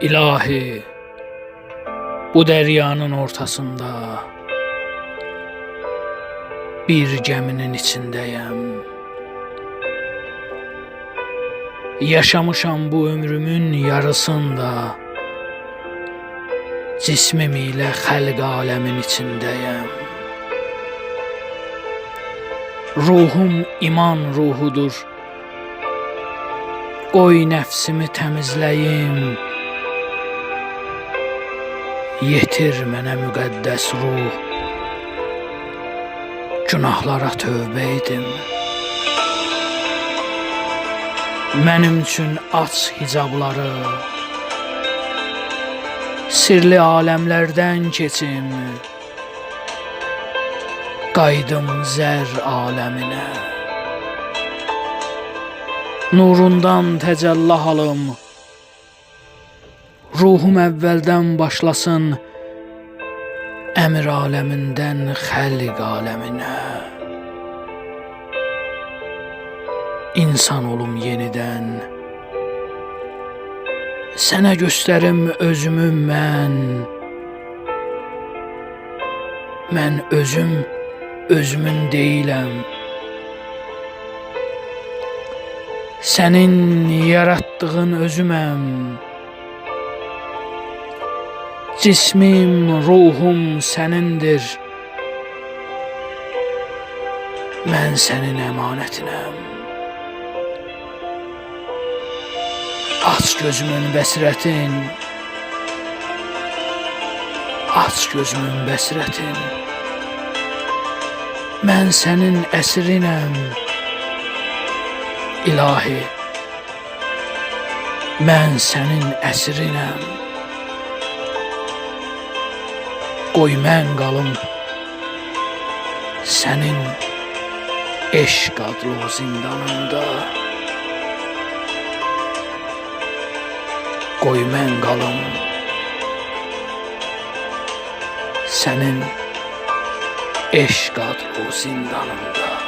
İlahi, bu deryanın ortasında bir geminin içindeyim. Yaşamışam bu ömrümün yarısında. Cismim ilə xəlq aləmin içindəyəm. Ruhum iman ruhudur. Qoy nəfsimi təmizləyim. Yetir mənə müqəddəs ruh. Günahlara tövbə edim. Mənim üçün aç hicabları. Sirli aləmlərdən keçim. Qaydım zər aləminə. Nurundan təcəllah alım. Ruhum əvvəldən başlasın. Əmr aləmindən xəlq aləminə. İnsan olum yenidən. Sənə göstərim özümü mən. Mən özüm özümün deyiləm. Sənin yaratdığın özüməm. Cismim, ruhum sənindir. Mən sənin əmanətinəm. Aç gözümün bəsirətin. Aç gözümün bəsirətin. Mən sənin əsrinəm. İlahi. Mən sənin əsrinəm. Qoy mən qalım sənin eşq adlı zindanında. Qoy mən qalım sənin eşq adlı zindanında.